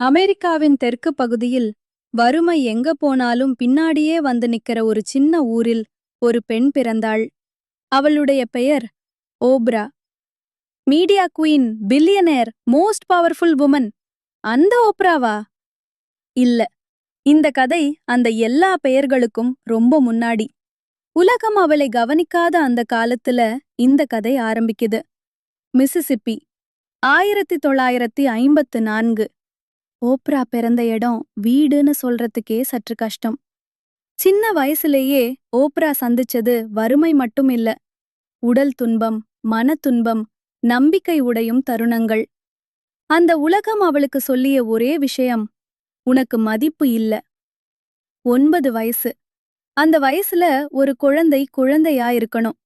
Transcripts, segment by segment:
அமெரிக்காவின் தெற்கு பகுதியில் வறுமை எங்க போனாலும் பின்னாடியே வந்து நிக்கிற ஒரு சின்ன ஊரில் ஒரு பெண் பிறந்தாள். அவளுடைய பெயர் Oprah. Media queen billionaire most powerful woman அந்த ஓப்ராவா? இல்ல. இந்த கதை அந்த எல்லா பெயர்களுக்கும் ரொம்ப முன்னாடி. உலகம் அவளை கவனிக்காத அந்த காலத்துல இந்த கதை ஆரம்பிக்குது. மிசிசிப்பி. ஆயிரத்தி தொள்ளாயிரத்தி ஐம்பத்து நான்கு. ஓப்ரா பிறந்த இடம் வீடுன்னு சொல்றதுக்கே சற்று கஷ்டம். சின்ன வயசுலேயே ஓப்ரா சந்திச்சது வறுமை மட்டும் இல்ல. உடல் துன்பம் மன துன்பம் நம்பிக்கை உடையும் தருணங்கள். அந்த உலகம் அவளுக்கு சொல்லிய ஒரே விஷயம் உனக்கு மதிப்பு இல்ல. ஒன்பது வயசு. அந்த வயசுல ஒரு குழந்தை குழந்தையா இருக்கணும்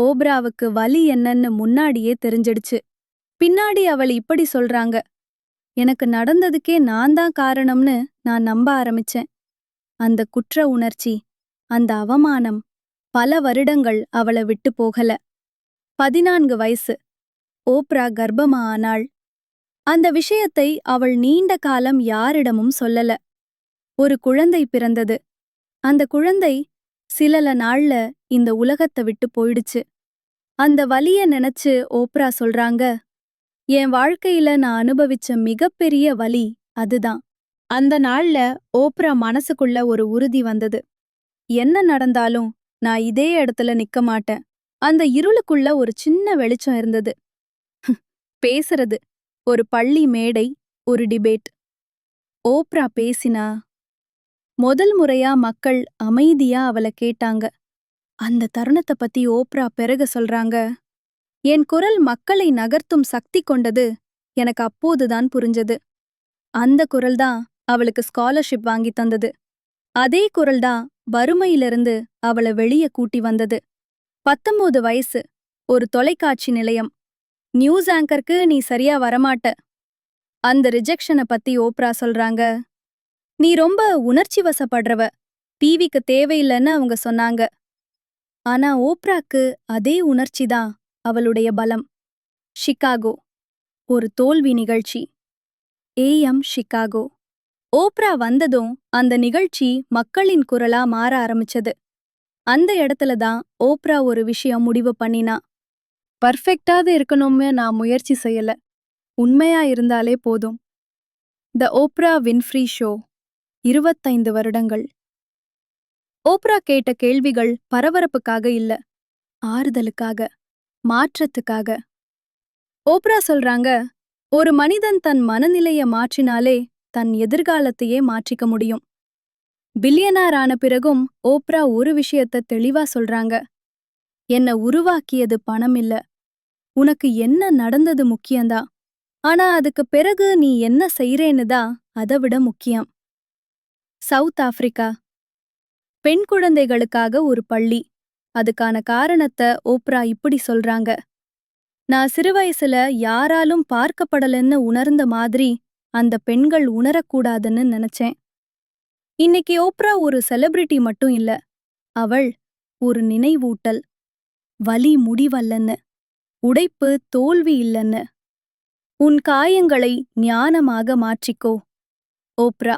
ஓப்ராவுக்கு வலி என்னன்னு முன்னாடியே தெரிஞ்சிடுச்சு. பின்னாடி அவள் இப்படி சொல்றாங்க. எனக்கு நடந்ததுக்கே நான் தான் காரணம்னு நான் நம்ப ஆரம்பிச்சேன். அந்த குற்ற உணர்ச்சி அந்த அவமானம் பல வருடங்கள் அவளை விட்டு போகல. பதினான்கு வயசு ஓப்ரா கர்ப்பமா ஆனாள். அந்த விஷயத்தை அவள் நீண்ட காலம் யாரிடமும் சொல்லல. ஒரு குழந்தை பிறந்தது. அந்த குழந்தை சிலல நாள்ல இந்த உலகத்தை விட்டு போயிடுச்சு. அந்த வலிய நினைச்சு ஓப்ரா சொல்றாங்க என் வாழ்க்கையில நான் அனுபவிச்ச மிகப்பெரிய வலி அதுதான். அந்த நாள்ல ஓப்ரா மனசுக்குள்ள ஒரு உறுதி வந்தது. என்ன நடந்தாலும் நான் இதே இடத்துல நிக்க மாட்டேன். அந்த இருளுக்குள்ள ஒரு சின்ன வெளிச்சம் இருந்தது. பேசுறது ஒரு பள்ளி மேடை ஒரு டிபேட். ஓப்ரா பேசினா முதல் முறையா மக்கள் அமைதியா அவள கேட்டாங்க. அந்த தருணத்தை பத்தி ஓப்ரா பிறகு சொல்றாங்க. என் குரல் மக்களை நகர்த்தும் சக்தி கொண்டது எனக்கு அப்போதுதான் புரிஞ்சது. அந்த குரல்தான் அவளுக்கு ஸ்காலர்ஷிப் வாங்கி தந்தது. அதே குரல்தான் வறுமையிலிருந்து அவள வெளிய கூட்டி வந்தது. பத்தொன்பது வயசு ஒரு தொலைக்காட்சி நிலையம். நியூஸ் ஆங்கருக்கு நீ சரியா வரமாட்ட. அந்த ரிஜெக்ஷனை பத்தி ஓப்ரா சொல்றாங்க நீ ரொம்ப உணர்ச்சி வசப்படுறவ. டிவிக்கு தேவையில்லைன்னு அவங்க சொன்னாங்க. ஆனா ஓப்ராக்கு அதே உணர்ச்சிதான் அவளுடைய பலம். ஷிகாகோ ஒரு தோல்வி நிகழ்ச்சி. ஏஎம் ஷிகாகோ ஓப்ரா வந்ததும் அந்த நிகழ்ச்சி மக்களின் குரலா மாற ஆரம்பிச்சது. அந்த இடத்துல தான் ஓப்ரா ஒரு விஷயம் முடிவு பண்ணினா. பர்ஃபெக்டாவது இருக்கணும்னு நான் முயற்சி செய்யல. உண்மையா இருந்தாலே போதும். த ஓப்ரா வின்ஃப்ரீ ஷோ இருபத்தைந்து வருடங்கள். ஓப்ரா கேட்ட கேள்விகள் பரபரப்புக்காக இல்ல ஆறுதலுக்காக. மாற்றத்துக்காக. ஓப்ரா சொல்றாங்க ஒரு மனிதன் தன் மனநிலைய மாற்றினாலே தன் எதிர்காலத்தையே மாற்றிக்க முடியும். பில்லியனார் ஆன பிறகும் ஓப்ரா ஒரு விஷயத்த தெளிவா சொல்றாங்க என்ன உருவாக்கியது பணம் இல்ல. உனக்கு என்ன நடந்தது முக்கியம்தான் ஆனா அதுக்கு பிறகு நீ என்ன செய்றேன்னு தான் அதை விட முக்கியம். சவுத் ஆப்பிரிக்கா பெண் குழந்தைகளுக்காக ஒரு பள்ளி. அதுக்கான காரணத்தை ஓப்ரா இப்படி சொல்றாங்க. நான் சிறுவயசுல யாராலும் பார்க்கப்படலன்னு உணர்ந்த மாதிரி அந்த பெண்கள் உணரக்கூடாதுன்னு நினைச்சேன். இன்னைக்கு ஓப்ரா ஒரு செலிபிரிட்டி மட்டும் இல்ல அவள் ஒரு நினைவூட்டல் வலி முடிவல்லன்னு உடைப்பு தோல்வி இல்லன்னு. உன் காயங்களை ஞானமாக மாற்றிக்கோ ஓப்ரா.